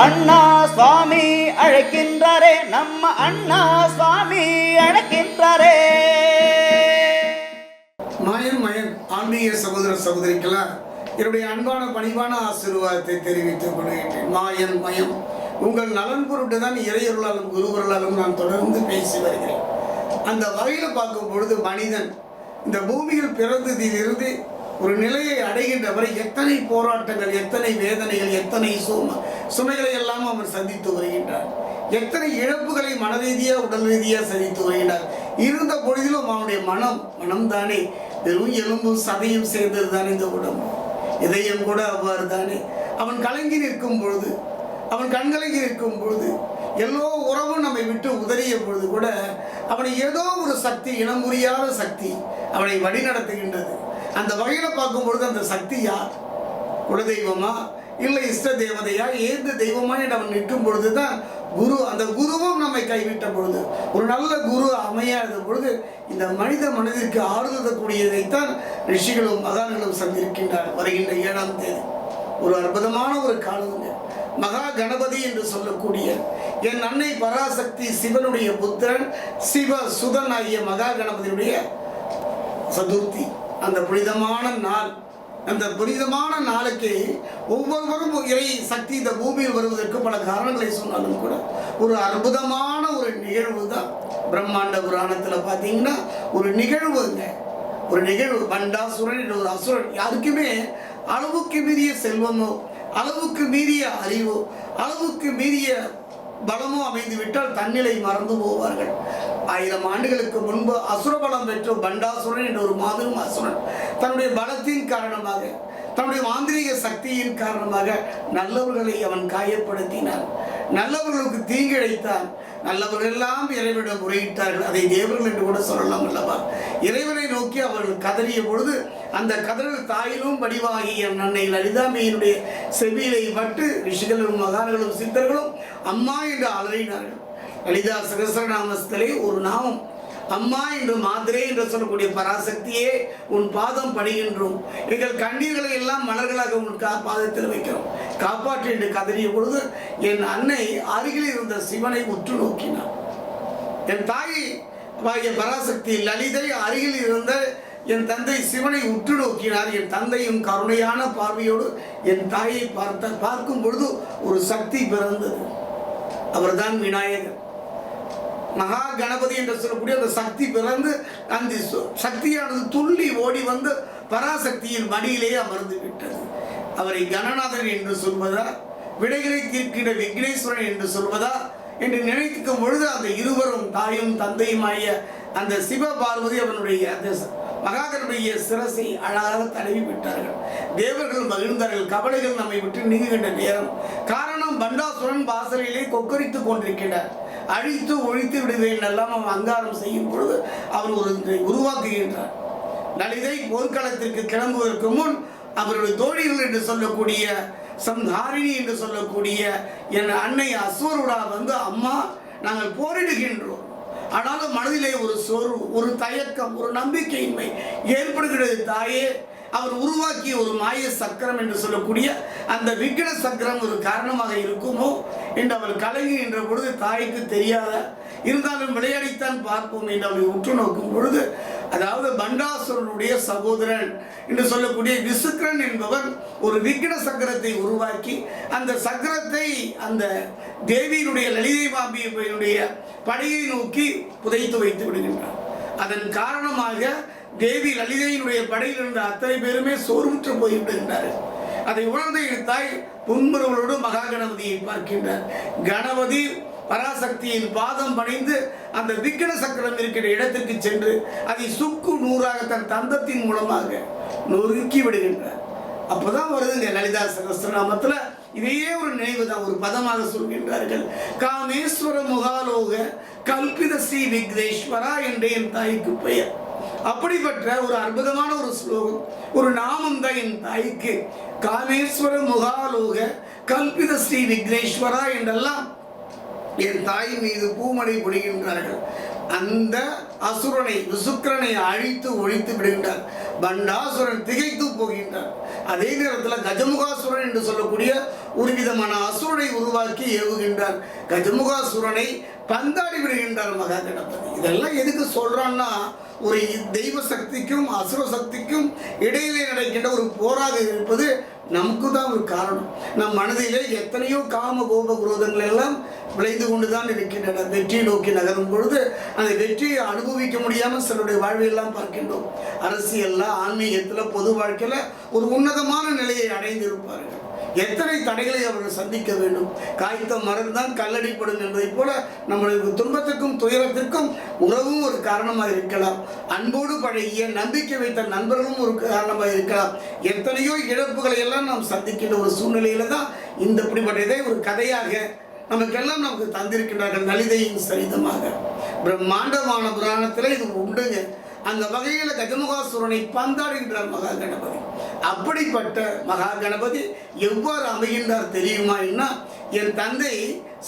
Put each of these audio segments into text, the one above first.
அண்ணா சுவாமி அழைக்கின்றாரே நம்ம அண்ணா சுவாமி அழைக்கின்றாரே. மாயன் மயன் ஆன்மீக சகோதர சகோதரிக்கெல்லாம் என்னுடைய அன்பான பணிவான ஆசீர்வாதத்தை தெரிவித்துக் கொள்கின்றேன் மாயன் மயம் உங்கள் நலன் பொருட்டு தான் இறையொருளாலும் குருவர்களாலும் நான் தொடர்ந்து பேசி வருகிறேன். அந்த வகையில் பார்க்கும் பொழுது மனிதன் இந்த பூமியில் பிறந்ததிலிருந்து ஒரு நிலையை அடைகின்ற வரை எத்தனை போராட்டங்கள் எத்தனை வேதனைகள் எத்தனை சோம சுமைகளை எல்லாம் அவன் சந்தித்து வருகின்றார். எத்தனை இழப்புகளை மன ரீதியாக உடல் ரீதியாக சந்தித்து வருகின்றார். இருந்த பொழுதிலும் அவனுடைய மனம் மனம்தானே. வெறும் எலும்பும் சதையும் சேர்ந்தது தானே இந்த உடம்பு. இதயம் கூட அவ்வாறு தானே அவன் கலங்கி நிற்கும் பொழுது அவன் கண்கலங்கி நிற்கும் பொழுது எல்லோ உறவும் நம்மை விட்டு உதறிய பொழுது கூட அவனை ஏதோ ஒரு சக்தி இனம் புரியாத சக்தி அவனை வழிநடத்துகின்றது. அந்த வகையில் பார்க்கும் பொழுது அந்த சக்தி யார்? குலதெய்வமா? இல்லை இஷ்ட தேவதையா? ஏந்த தெய்வமா? நம்ம நிற்கும் பொழுது தான் குரு அந்த குருவும் நம்மை கைவிட்ட பொழுது ஒரு நல்ல குரு அமையாத பொழுது இந்த மனித மனதிற்கு ஆறுதல் கூடியதைத்தான் ரிஷிகளும் மகான்களும் சந்திருக்கின்றார் வருகின்ற ஏழாம் தேதி. ஒரு அற்புதமான ஒரு காலங்க மகா கணபதி என்று சொல்லக்கூடிய என் அன்னை பராசக்தி சிவனுடைய புத்திரன் சிவ சுதன் ஆகிய மகா கணபதியுடைய சதுர்த்தி. அந்த புனிதமான நாள். அந்த புனிதமான நாளுக்கு ஒவ்வொருவரும் இறை சக்தி இந்த பூமியில் வருவதற்கு பல காரணங்களை சொன்னாலும் கூட ஒரு அற்புதமான ஒரு நிகழ்வு தான் பிரம்மாண்ட புராணத்தில் பார்த்தீங்கன்னா ஒரு நிகழ்வுங்க ஒரு நிகழ்வு பண்டாசுரன் ஒரு அசுரன் யாருக்குமே அளவுக்கு மீறிய செல்வமோ அளவுக்கு மீறிய அறிவோ அளவுக்கு மீறிய பலமோ அமைந்து விட்டால் தன்னிலை மறந்து போவார்கள். ஆயிரம் ஆண்டுகளுக்கு முன்பு அசுரபலம் பெற்ற பண்டாசுரன் என்ற ஒரு மாபெரும் அசுரன் தன்னுடைய பலத்தின் காரணமாக தன்னுடைய மாந்திரிக சக்தியின் காரணமாக நல்லவர்களை அவன் காயப்படுத்தினான். நல்லவர்களுக்கு தீங்கிழைத்தான். நல்லவர்கள் எல்லாம் இறைவனிடம் முறையிட்டார்கள். அதை தேவர்கள் என்று கூட சொல்லலாம் அல்லவா? இறைவனை நோக்கி அவர்கள் கதறிய பொழுது அந்த கதறல் தாயிலும் வடிவாகிய நன்னை லலிதாமையினுடைய செவியிலை பட்டு ரிஷிகளும் மகான்களும் சித்தர்களும் அம்மா என்று அலறினார்கள். லலிதா சகசரநாமஸ்தலே ஒரு நாமம். அம்மா என்று மாதிரே என்று சொல்லக்கூடிய பராசக்தியே உன் பாதம் பணிகின்றோம். எங்கள் கண்ணீர்களை எல்லாம் மலர்களாக உன் கா பாதத்தில் வைக்கிறோம். காப்பாற்று என்று கதறிய பொழுது என் அன்னை அருகில் இருந்த சிவனை உற்று நோக்கினார் என் தாய் வாகிய பராசக்தி லலிதை அருகில் இருந்த என் தந்தை சிவனை உற்று நோக்கினார். என் தந்தையும் கருணையான பார்வையோடு என் தாயை பார்த்த பார்க்கும் பொழுது ஒரு சக்தி பிறந்தது. அவர்தான் விநாயகர். மகா கணபதி என்று சொல்லக்கூடிய அந்த சக்தி பிறந்து அந்த சக்தியானது துள்ளி ஓடி வந்து பராசக்தியின் மடியிலே அமர்ந்து விட்டது. அவரை கணநாதன் என்று சொல்வதா? விடைகளை தீர்க்கிற விக்னேஸ்வரன் என்று சொல்வதா? என்று நினைத்துக்கும் பொழுது அந்த இருவரும் தாயும் தந்தையுமாய அந்த சிவ பார்வதி அவனுடைய அந்த ச- சிரசை அழகாக தடவி விட்டார்கள். தேவர்கள் மகிழ்ந்தார்கள். கவலைகள் நம்மை விட்டு நீங்குகின்ற நேரம். காரணம் பண்டாசுரன் வாசலிலே கொக்கரித்துக் கொண்டிருக்கிறார். அழித்து ஒழித்து விடுவேன் எல்லாம் அவன் அங்காரம் செய்யும் பொழுது அவன் ஒரு உருவாக்குகின்றார் லலிதை போர்க்களத்திற்கு கிளம்புவதற்கு முன் அவருடைய தோழிகள் என்று சொல்லக்கூடிய சம்ஹாரிணி என்று சொல்லக்கூடிய என் அன்னை அஸ்வருடா வந்து அம்மா நாங்கள் போரிடுகின்றோம். ஆனாலும் மனதிலே ஒரு சோர்வு ஒரு தயக்கம் ஒரு நம்பிக்கையின்மை ஏற்படுகிறது தாயே. அவர் உருவாக்கிய ஒரு மாய சக்கரம் என்று சொல்லக்கூடிய அந்த விக்கிர சக்கரம் ஒரு காரணமாக இருக்குமோ என்று அவள் கலங்குகின்ற பொழுது தாய்க்கு தெரியாத இருந்தாலும் விளையாடித்தான் பார்ப்போம் என்று அவளை உற்று நோக்கும் பொழுது அதாவது பண்டாசுரனுடைய சகோதரன் என்று சொல்லக்கூடிய விசுக்கரன் என்பவர் ஒரு விக்கிர சக்கரத்தை உருவாக்கி அந்த சக்கரத்தை அந்த தேவியினுடைய லலிதை பாம்பியினுடைய படையை நோக்கி புதைத்து வைத்து விடுகின்றார். அதன் காரணமாக தேவி லலிதையினுடைய படையில் இருந்த அத்தனை பேருமே சோர்வுற்று போய்விடுகின்றார்கள் அதை உணர்ந்த என் தாய் புன்முறுவலோடு மகா கணபதியை பார்க்கின்றார். கணபதி பராசக்தியின் பாதம் பணிந்து அந்த விக்கட சக்கரம் இருக்கிற இடத்திற்கு சென்று அதை சுக்கு நூறாக தன் தந்தத்தின் மூலமாக நொறுக்கி விடுகின்றார். அப்போதான் வருதுங்க லலிதா சகஸ்திரநாமத்துல இதையே ஒரு நினைவு தான் ஒரு பதமாக சொல்கின்றார்கள். காமேஸ்வர முகாலோக கல்பித ஸ்ரீ விக்னேஸ்வரா என்ற என் தாய்க்கு பெயர். அப்படிப்பட்ட ஒரு அற்புதமான ஒரு ஸ்லோகம் ஒரு நாமம் தான் என் தாய்க்கு காமேஸ்வர முகாலோக கல்பித ஸ்ரீ விக்னேஸ்வரா என்றெல்லாம் என் தாய் மீது பூமடை பொழிகின்றார்கள் அந்த அசுரனை விசுக்கரனை அழித்து ஒழித்து விடுகின்றார். பண்டாசுரன் திகைத்து போகின்றார் அதே நேரத்தில் கஜமுகாசுரன் என்று சொல்லக்கூடிய ஒரு விதமான அசுரனை உருவாக்கி ஏவுகின்றார் கஜமுகாசுரனை பந்தாடி விடுகின்றார் மகா கணபதி. இதெல்லாம் எதுக்கு சொல்றான்னா ஒரு தெய்வ சக்திக்கும் அசுர சக்திக்கும் இடையிலே நடக்கின்ற ஒரு போராக இருப்பது நமக்கு தான் ஒரு காரணம். நம் மனதிலே எத்தனையோ காம கோப குரோதங்கள் எல்லாம் விளைந்து கொண்டு தான் இருக்கின்றன வெற்றியை நோக்கி நகரும் பொழுது அந்த வெற்றியை அனுபவிக்க முடியாமல் சிலருடைய வாழ்வையெல்லாம் பார்க்கின்றோம். அரசியலில் ஆன்மீகத்தில் பொது வாழ்க்கையில் ஒரு உன்னதமான நிலையை அடைந்திருப்பார்கள். எத்தனை தடைகளை அவர்கள் சந்திக்க வேண்டும்? காய்த்த மரம் தான் கல்லடிப்படும் என்பதை போல நம்மளுக்கு துன்பத்துக்கும் துயரத்திற்கும் உறவும் ஒரு காரணமாக இருக்கலாம். அன்போடு பழகிய நம்பிக்கை வைத்த நண்பர்களும் ஒரு காரணமாக இருக்கலாம். எத்தனையோ இழப்புகளை எல்லாம் நாம் சந்திக்கின்ற ஒரு சூழ்நிலையில தான் இந்த இப்படிப்பட்ட இதை ஒரு கதையாக நமக்கெல்லாம் நமக்கு தந்திருக்கின்றார்கள். லலிதையின் சரிதமாக. பிரம்மாண்டமான புராணத்தில் இது உண்டுங்க. அந்த வகையில் கஜமுகாசுரனை பந்தாடுகின்றார் மகா கணபதி. அப்படிப்பட்ட மகா கணபதி எவ்வாறு அமைகின்றார் தெரியுமா என்ன என் தந்தை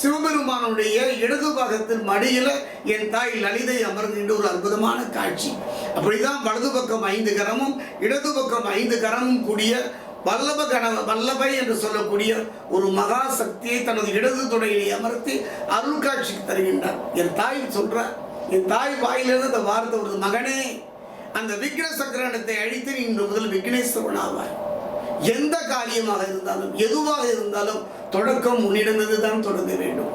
சிவபெருமானுடைய இடது பாகத்தின் மடியில் என் தாய் லலிதை அமர்ந்துகின்ற ஒரு அற்புதமான காட்சி. அப்படிதான் வலது பக்கம் ஐந்து கரமும் இடது பக்கம் ஐந்து கரமும் கூடிய வல்லப கண வல்லபை என்று சொல்லக்கூடிய ஒரு மகா சக்தியை தனது இடது துணையிலே அமர்த்தி அருள் காட்சிக்கு தருகின்றார். என் தாய் சொல்றார் என் தாய் வாயிலிருந்து அந்த வார்த்தை வருது மகனே அந்த விக்ன சக்கரணத்தை அழித்து நீ இன்று முதல் விக்னேஸ்வரன் ஆவாய் எந்த காரியமாக இருந்தாலும் எதுவாக இருந்தாலும் தொடக்கம் உன்னிடமிருந்து தான் தொடங்க வேண்டும்.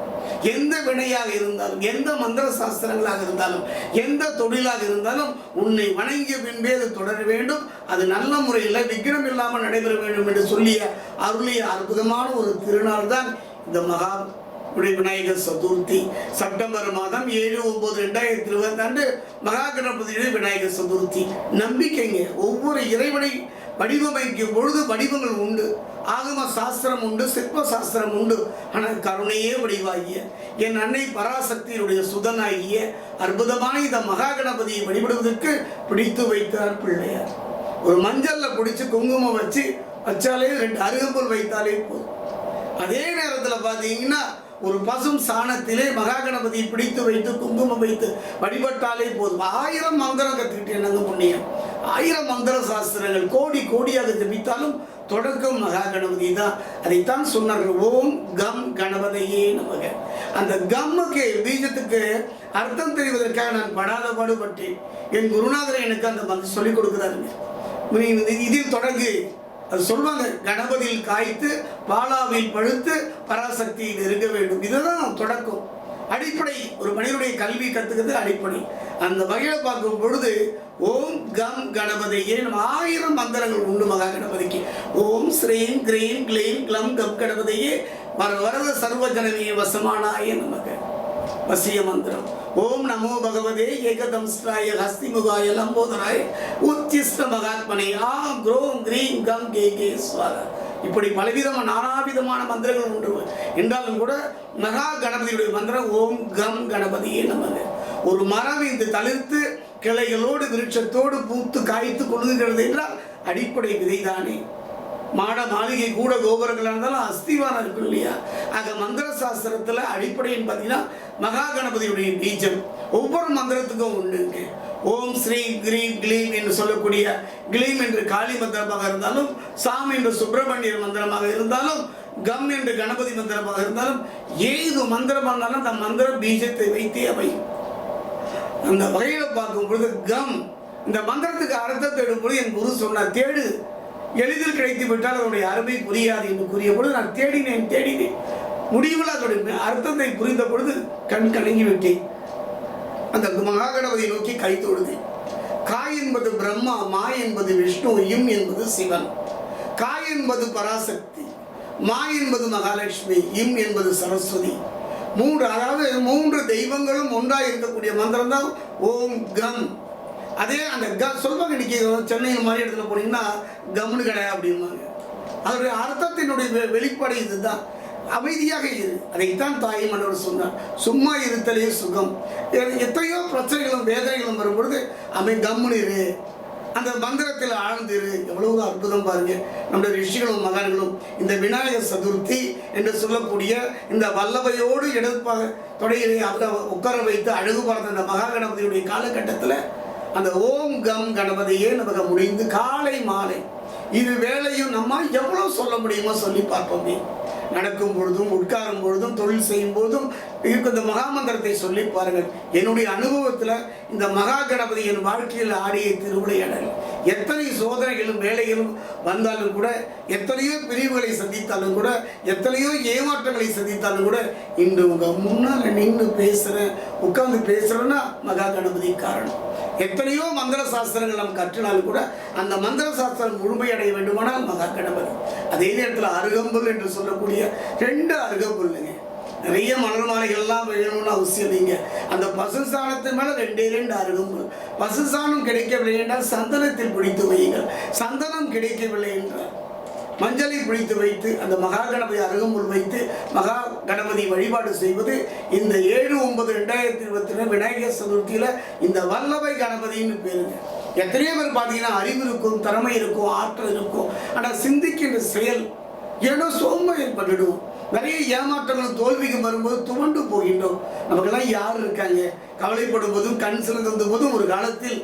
எந்த வினையாக இருந்தாலும் எந்த மந்திர சாஸ்திரங்களாக இருந்தாலும் எந்த தொழிலாக இருந்தாலும் உன்னை வணங்கிய பின்பே அது தொடர வேண்டும். அது நல்ல முறையில் விக்ரம் இல்லாமல் நடைபெற வேண்டும் என்று சொல்லிய அருளிய அற்புதமான ஒரு திருநாள் தான் இந்த மகா குடி விநாயகர் சதுர்த்தி செப்டம்பர் மாதம் ஏழு ஒன்பது ரெண்டாயிரத்தி இருபத்தி ஆண்டு மகா கணபதியுடைய விநாயகர் சதுர்த்தி. நம்பிக்கைங்க. ஒவ்வொரு இறைவனை வடிவமைக்கும் பொழுது வடிவங்கள் உண்டு. ஆகம சாஸ்திரம் உண்டு சிற்ப சாஸ்திரம் உண்டு. ஆனால் கருணையே வடிவாகிய என் அன்னை பராசக்தியினுடைய சுதனாகிய அற்புதமான இந்த மகா கணபதியை வழிபடுவதற்கு பிடித்து வைத்தார் பிள்ளையார். ஒரு மஞ்சளில் பிடிச்சி குங்குமம் வச்சு வச்சாலே ரெண்டு அருகம்புல் வைத்தாலே போதும். அதே நேரத்தில் பார்த்தீங்கன்னா ஒரு பசும் சாணத்திலே மகா கணபதியை பிடித்து வைத்து குங்குமம் வைத்து வழிபட்டாலே போதும். ஆயிரம் மந்திரம் கற்றுக்கிட்டேன் நாங்கள் புண்ணியம் ஆயிரம் மந்திர சாஸ்திரங்கள் கோடி கோடியாக ஜபித்தாலும் தொடக்கம் மகா கணபதி தான். அதைத்தான் சொன்னார்கள். ஓம் கம் கணபதியே நமக. அந்த கம்முக்கு பீஜத்துக்கு அர்த்தம் தெரிவதற்காக நான் படாத பாடுபட்டேன். என் குருநாதர் எனக்கு அந்த மந்திரம் சொல்லிக் கொடுக்குறாருங்க. இதில் தொடங்கு. அது சொல்லுவாங்க கணபதியில் காய்த்து பாலாவில் பழுத்து பராசக்தியில் இருக்க வேண்டும். இதுதான் தொடக்கம். அடிப்படை ஒரு மனிதனுடைய கல்வி கற்றுக்கிறது அடிப்படை. அந்த வகையில் பார்க்கும் பொழுது ஓம் கம் கணபதியே நம்ம ஆயிரம் மந்திரங்கள் உண்டு மகா கணபதிக்கு. ஓம் ஸ்ரீம் கிரீம் கிளீம் க்ளம் கம் கணபதியே வர வரத சர்வஜனனிய வசமானாயே நமக்கு வசிய மந்திரம். ஓம் நமோ பகவதே ஏகதம்ஸ்ராய ஹஸ்திமுகாய லம்போதராய உத்திஷ்ட மகாத்மனே. ஆ க்ரோம் கிரீம் கம் கே கே ஸ்வாகா இப்படி பலவிதமான நானாவிதமான மந்திரங்கள் உண்டு. என்றாலும் கூட மகா கணபதியுடைய மந்திரம் ஓம் கம் கணபதியே நமது. ஒரு மரம் இந்த தளிர்த்து கிளைகளோடு விருட்சத்தோடு பூத்து காய்த்து கொள்ளுகிறது என்றால் அடிப்படை விதைதானே. மாட மாளிகை கூட கோபுரங்களாக இருந்தாலும் அஸ்திவாரம் இருக்கும் இல்லையா? ஆக மந்திர சாஸ்திரத்தில் அடிப்படைன்னு பார்த்தீங்கன்னா மகா கணபதியுடைய பீஜம் ஒவ்வொரு மந்திரத்துக்கும் உண்டுங்க. ஓம் ஸ்ரீ கிரீம் கிளீம் என்று சொல்லக்கூடிய க்ளீம் என்று காளி மந்திரமாக இருந்தாலும் சாம் என்று சுப்பிரமணியர் மந்திரமாக இருந்தாலும் கம் என்று கணபதி மந்திரமாக இருந்தாலும் ஏது மந்திரமாக இருந்தாலும் அந்த மந்திர பீஜத்தை வைத்தே அமையும் அந்த வகையில் பார்க்கும் பொழுது கம். இந்த மந்திரத்துக்கு அர்த்தத்தை எடுக்கும்போது என் குரு சொன்னார் தேடு. எளிதில் கிடைத்து விட்டால் அதனுடைய அருமை புரியாது என்று கூறிய பொழுது நான் தேடினேன் தேடினேன். முடிவில் அதனுடைய அர்த்தத்தை புரிந்த பொழுது கண் கலங்கிவிட்டேன் அந்த மகாகணபதியை நோக்கி கை தொழுதேன் காய் என்பது பிரம்மா மா என்பது விஷ்ணு இம் என்பது சிவன். காய் என்பது பராசக்தி மா என்பது மகாலட்சுமி இம் என்பது சரஸ்வதி. மூன்று அதாவது மூன்று தெய்வங்களும் ஒன்றாக இருக்கக்கூடிய மந்திரம் தான் ஓம் கம். அதே அந்த க சொல்வாங்க இன்றைக்கி சென்னையில் மாதிரி இடத்துல போனீங்கன்னா கம்னு கடை அப்படிம்பாங்க. அதனுடைய அர்த்தத்தினுடைய வெ- வெளிப்பாடு இதுதான். அமைதியாக இரு. அதைத்தான் தாய் மன்னர் சொன்னார். சும்மா இருத்தலே சுகம். எத்தனையோ பிரச்சனைகளும் வேதனைகளும் வரும்பொழுது அமை கம்முனு இரு. அந்த மந்திரத்தில் ஆழ்ந்திரு எவ்வளவு அற்புதம் பாருங்க. நம்முடைய ரிஷிகளும் மகான்களும் இந்த விநாயகர் சதுர்த்தி என்று சொல்லக்கூடிய இந்த வல்லவையோடு எடுப்பாக தொடையிலே அவரை உட்கார வைத்து அழகு பார்த்த அந்த மகா கணபதியுடைய காலகட்டத்தில் அந்த ஓம் கம் கணபதியே நமக்கு முடிந்து காலை மாலை. இது வேலையும் நம்ம எவ்வளோ சொல்ல முடியுமோ சொல்லி பார்ப்போமே. நடக்கும் பொழுதும் உட்காரும் பொழுதும் தொழில் செய்யும் போதும் இதுக்கு இந்த மகாமந்திரத்தை சொல்லி பாருங்கள். என்னுடைய அனுபவத்தில் இந்த மகா கணபதி என் வாழ்க்கையில் ஆடிய திருவிளையாடல் எத்தனை சோதனைகளும் வேலைகளும் வந்தாலும் கூட எத்தனையோ பிரிவுகளை சந்தித்தாலும் கூட எத்தனையோ ஏமாற்றங்களை சந்தித்தாலும் கூட இன்று உங்கள் முன்னால் நின்று பேசுகிறேன் உட்கார்ந்து பேசுகிறேன்னா மகா கணபதி காரணம். எத்தனையோ மந்திர சாஸ்திரங்கள் நாம் கற்றினாலும் கூட அந்த மந்திர சாஸ்திரம் முழுமையடைய வேண்டுமானால் மகா கணபதி அதே நேரத்தில் அருகம்புல் என்று சொல்லக்கூடிய ரெண்டு அருகம்புல்லுங்க. நிறைய மலர் மாலைகள்லாம் வேணும்னு அவசியம் இல்லைங்க. அந்த பசு மேலே ரெண்டே ரெண்டு அருகம்புல். பசு சாணம் கிடைக்கவில்லை என்றால் சந்தனத்தில் பிடித்து வையுங்கள். சந்தனம் கிடைக்கவில்லை என்றால். மஞ்சளை குளித்து வைத்து அந்த மகா கணபதி அருகம்புல் வைத்து மகா கணபதி வழிபாடு செய்வது இந்த ஏழு ஒன்பது ரெண்டாயிரத்தி இருபத்தி ரெண்டு விநாயகர் சதுர்த்தியில் இந்த வல்லபை கணபதின்னு பேருங்க எத்தனையோ பேர் பார்த்தீங்கன்னா அறிவு இருக்கும் திறமை இருக்கும் ஆற்றல் இருக்கும். ஆனால் சிந்திக்கின்ற செயல் ஏதோ சோம்பல் பண்ணிடுவோம் நிறைய ஏமாற்றங்களும் தோல்விக்கு வரும்போது துவண்டு போகின்றோம். நமக்கெல்லாம் யார் இருக்காங்க? கவலைப்படும் போதும் கண் சிறந்த போதும் ஒரு காலத்தில்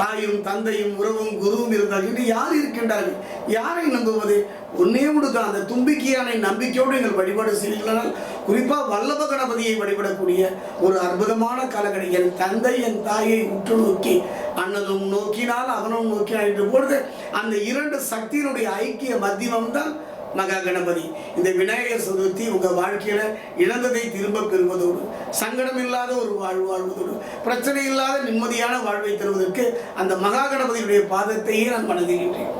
தாயும் தந்தையும் உறவும் குருவும் இருந்தால் இன்று யார் இருக்கின்றார்கள்? யாரை நம்புவது? ஒன்னே முடுக்க அந்த தும்பிக்கையான நம்பிக்கையோடு எங்கள் வழிபாடு செய்கிறார்கள் குறிப்பாக வல்லப கணபதியை வழிபடக்கூடிய ஒரு அற்புதமான காலகட்டம். என் தந்தை என் தாயை உற்று நோக்கி அன்னதும் நோக்கினால் அவனும் நோக்கினால் என்று பொழுது அந்த இரண்டு சக்தியினுடைய ஐக்கிய மத்தியம்தான் மகா கணபதி. இந்த விநாயகர் சதுர்த்தி உங்க வாழ்க்கையில இழந்ததை திரும்ப பெறுவதோடு சங்கடம் இல்லாத ஒரு வாழ்வு வாழ்வதோடு பிரச்சனை இல்லாத நிம்மதியான வாழ்வை தருவதற்கு அந்த மகா கணபதியுடைய பாதத்தையே நான் வணங்குகின்றேன்